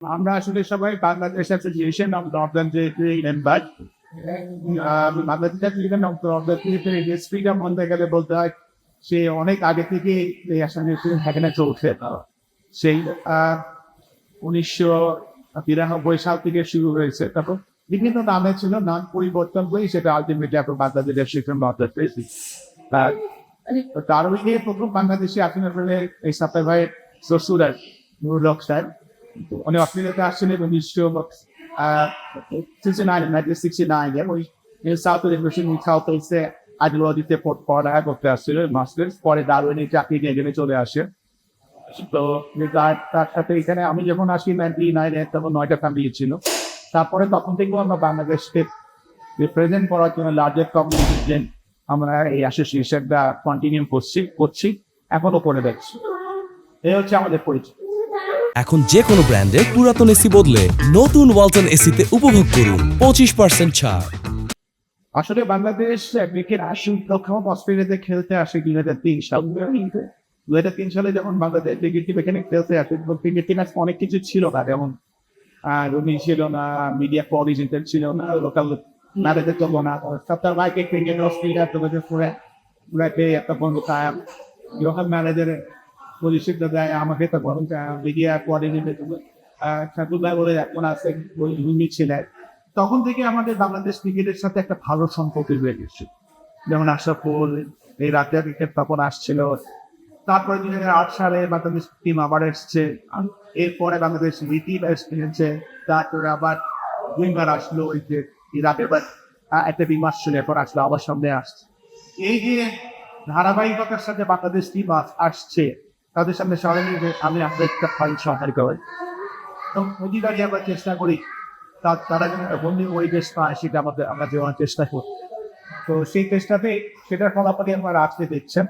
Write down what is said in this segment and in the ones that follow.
আমরা আসলে সবাই Bangladesh association of northern territory member গেলে বলতে হয়, সে অনেক আগে থেকে উনিশশো বিরানব্বই সাল থেকে শুরু হয়েছে। তারপর বিভিন্ন নামে ছিল, নাম পরিবর্তন করে সেটা আলটিমেটলি বাংলাদেশ অ্যাসোসিয়েশন তার প্রথম বাংলাদেশে আসলে এই সাপ্তাহ ভাই শ্বশুর হক স্যার উনি অস্ট্রেলিয়াতে আসছিলেন উনিশশো সিক্সটি নাইন নাইনটিন সিক্সটি নাইনে ওই সাউথ ইউনিভার্সিটি সাউথ ওয়েস্টে আইডিওলজিতে পড়ালেখা করতে আসছিল মাস্টার্স পরে দারুণী চাকরি নিয়ে এখানে চলে আসে তো তার সাথে এখানে আমি যখন আসি নাইনটি নাইনে তখন নয়টা ফ্যামিলি ছিল তারপরে তখন থেকেও আমরা বাংলাদেশকে রিপ্রেজেন্ট করার জন্য লার্জার কমিউনিটি আমরা এই অ্যাসোসিয়েশনটা কন্টিনিউ করছি করছি, এখনও করে যাচ্ছি এই হচ্ছে আমাদের পরিচয়। এখন যে কোনো ব্র্যান্ডের পুরাতন এসি বদলে নতুন ওয়ালটন এসিতে উপভোগ করুন পঁচিশ পার্সেন্ট ছাড়। আসলে বাংলাদেশ ক্রিকেট আসুন প্রথম অস্ট্রেলিয়াতে খেলতে আসে দুই হাজার তিন সাল। দুই হাজার তিন সালে যখন বাংলাদেশ ক্রিকেট টিম এখানে খেলতে আসে ক্রিকেট টিম অনেক কিছু ছিল না, যেমন রুমি ছিল না মিডিয়া কোঅর্ডিনেটর ছিল না লোকাল ম্যানেজার ছিল না সপ্তাহ বাইকে ক্রিকেট অস্ট্রেলিয়া তোমাদের পুরো পুরাতে একটা বন্ধ কায়াম লোকাল ম্যানেজারের পজিশনটা দেয় আমাকে তো বরং মিডিয়া কোঅর্ডিনেটর ঠাকুর ভাই বলে এখন আছে ওই রুমি ছিলেন তখন থেকে আমাদের বাংলাদেশ ক্রিকেটের সাথে একটা ভালো সম্পর্ক হয়ে গেছে যেমন আশরাফুল এই রাতিয়া ক্রিকেট তখন আসছিল। তারপরে দুই হাজার আট সালে বাংলাদেশ টিম আবার এসছে। এরপরে বাংলাদেশ টিম এসেছে তারপরে আবার দুইবার আসলো ওই যে ইরাকে এবার আহ, একটা টিম আসছিল এরপর আসলো আবার সামনে আসছে। এই যে ধারাবাহিকতার সাথে বাংলাদেশ টিম আসছে। তাদের সামনে সবাই মিলে আমি আপনাদের একটা ফাইল সহায় করি। এবং প্রতিবারই আমরা চেষ্টা করি তারা যেন বন্ধু ওই দেশ পায়, সেটা আমাদের আমরা দেওয়ার চেষ্টা করি। তো সেই চেষ্টাতে সেটার ফলাফলই আমরা আজকে দেখছেন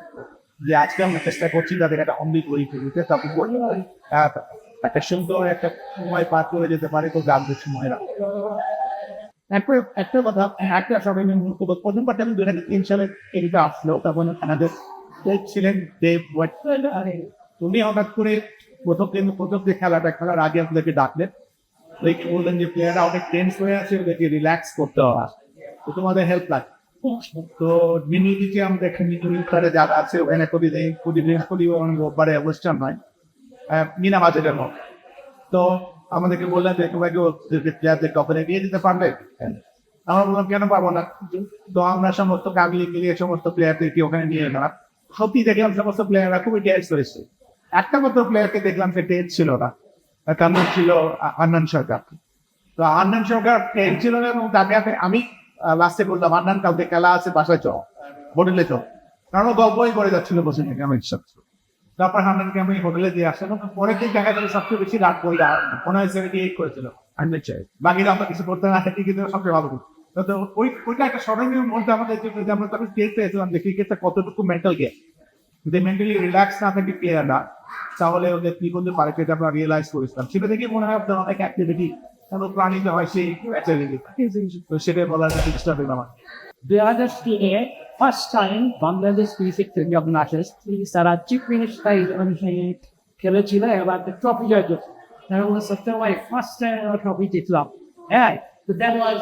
যে আজকে আমরা চেষ্টা করছি তাদের একটা অমৃত বই ফেলতে তারপর একটা সুন্দর একটা সময় পার করে যেতে পারে তো জানতে সময় তারপরে একটা কথা, একটা সবাই প্রথম পার্টি আমি দু হাজার তিন সালে এটা আসলো তখন আমাদের ছিলেন দেব উনি হঠাৎ করে প্রথম দিন, প্রথম যে খেলাটা, খেলার আগে আপনাদেরকে ডাকলেন। বললেন যে প্লেয়াররা অনেক টেন্স হয়ে আছে, ওদেরকে রিল্যাক্স করতে হবে। তো তোমাদের হেল্প লাগে। তো মিনিটিকে আমরা এখানে মিনিটারে যারা আছে, ওখানে প্রতিদিন প্রতিদিন প্রতিদিন রোববারে অনুষ্ঠান হয়। মিনা মাঝে জন্য তো আমাদেরকে বললেন যে, তোমাকে প্লেয়ারদের কখনো নিয়ে দিতে পারবে? আমরা বললাম, কেন পারব না? তো আমরা সমস্ত কাবিলে মিলিয়ে সমস্ত প্লেয়ারদেরকে ওখানে নিয়ে গেলাম? সত্যি দেখলাম সমস্ত প্লেয়াররা খুবই টেস্ট করেছে একটা মাত্র প্লেয়ারকে দেখলাম সে টেস্ট ছিল না। তার নাম ছিল আন্নান সরকার। তো আন্নান সরকার টেস্ট ছিল না এবং তাকে আমি- আমি লাস্টে বললাম আন্নান কাউকে খেলা আছে বাসায় চল। হোটেলে চল। কারণ ও গল্পই করে যাচ্ছিল বসে থেকে ছিল। তারপর হান্নানকে আমি হোটেলে দিয়ে আসলাম পরের দিন দেখা গেল সবচেয়ে বেশি রাত করে মনে হয় সেভেন্টি এইট করেছিল। হান্ড্রেড চাই। বাকিরা আমরা কিছু করতে না কিন্তু সবচেয়ে ভালো করতো। ওই ওইটা একটা স্মরণীয় মধ্যে আমাদের জন্য যে আমরা তখন পেয়েছিলাম যে ক্রিকেটটা কতটুকু মেন্টাল গেম যদি মেন্টালি রিল্যাক্স না থাকে প্লেয়াররা তাহলে ওদের কি করতে পারে সেটা আমরা রিয়েলাইজ করেছিলাম। সেটা থেকে মনে হয় আপনার অনেক অ্যাক্টিভিটি প্রাণীতে হয় সেই। তো সেটাই বলার চেষ্টা করলাম other তিনে ফার্স্ট টাইম বাংলাদেশ ক্রিকেট যখন আসে তারা চিফ মিনিস্টার খেলেছিল, এবার ট্রফি জয় করছে। first time আমরা ট্রফি জিতলাম। হ্যাঁ তো ওয়াজ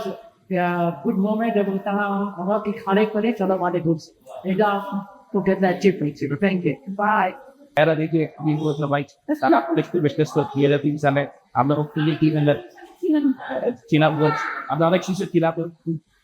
গুড মোমেন্ট এবং তারা আমাকে খাড়ে করে চলো মাঠে ঘুরছে এটা to get that achievement ছিল thank you bye era di che mi vuoi mai sarà questo questo sto chiede pensare আমরা ওখানে কি না চিনা বল আমরা অনেক কিছু চিনা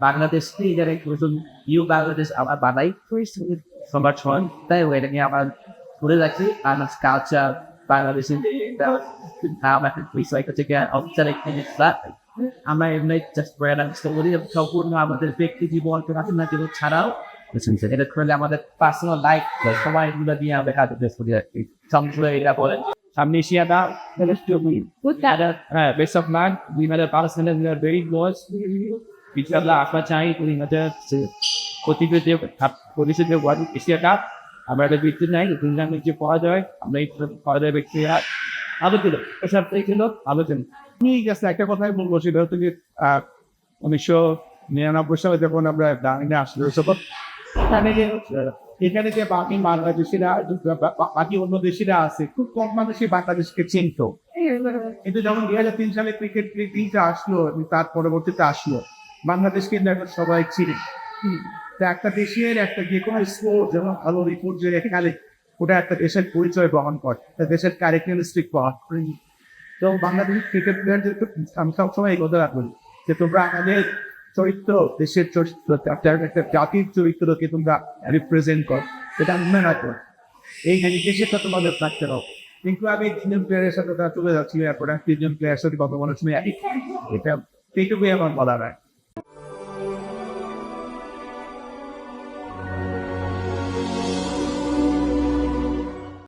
বাংলাদেশ যারা নতুন ইউ বাংলাদেশ আবার বানাই। সবার ছয় তাই ওইটা নিয়ে আবার ঘুরে রাখি আর কালচার বাংলাদেশের আমাদের বিষয় থেকে অফিসার একটি আমরা এমনি জাস্ট ব্র্যান্ড করি সম্পূর্ণ আমাদের ব্যক্তি জীবন পড়াশোনা জীবন ছাড়াও এটা করলে আমাদের পার্সোনাল লাইফ সময় এগুলো নিয়ে আমরা কাজ করি আর কি। সম্পূর্ণ এটা বলেন that is to me. Put that. Up. Uh, best of luck. ইনশাআল্লাহ আপনার চাই তুমি হচ্ছে প্রতিটি যে পরিষদ যে ওয়ার্ড এশিয়াটা আমরা একটা ব্যক্তি নাই দুনিয়ার যে পাওয়া যায় আমরা এই পাওয়া যায় ব্যক্তি আর আলোচনা এসব থেকে আলোচনা ঠিক আছে একটা কথাই বলব সেটা হচ্ছে যে আহ, উনিশশো নিরানব্বই সালে যখন আমরা ডাইনে আসলো তখন এখানে যে এখানে যে বাকি বাংলাদেশিরা বাকি অন্য দেশিরা আছে খুব কম মানুষই বাংলাদেশকে চিনত কিন্তু যখন দুই হাজার তিন সালে ক্রিকেট লিগটা আসলো তার পরবর্তীতে আসলো বাংলাদেশকে কিন্তু এখন সবাই চিনে। তো একটা দেশের একটা যে কোনো স্কোর যেমন ভালো রিপোর্ট যে এখানে ওটা একটা দেশের পরিচয় বহন করে। দেশের ক্যারেক্টারিস্টিক বহন করে তো বাংলাদেশের ক্রিকেট প্লেয়ারদের আমি সবসময় এই কথা রাখব যে তোমরা আমাদের চরিত্র দেশের চরিত্র একটা জাতির চরিত্রকে তোমরা রিপ্রেজেন্ট কর। আমি মনে রাখব এই দেশেরটা তোমাদের থাকতে হবে। কিন্তু আমি তিনজন প্লেয়ারের সাথে চলে যাচ্ছি এরপর তিনজন প্লেয়ারের সাথে কথা বলার সময় এটা এইটুকুই আমার বলা হয়।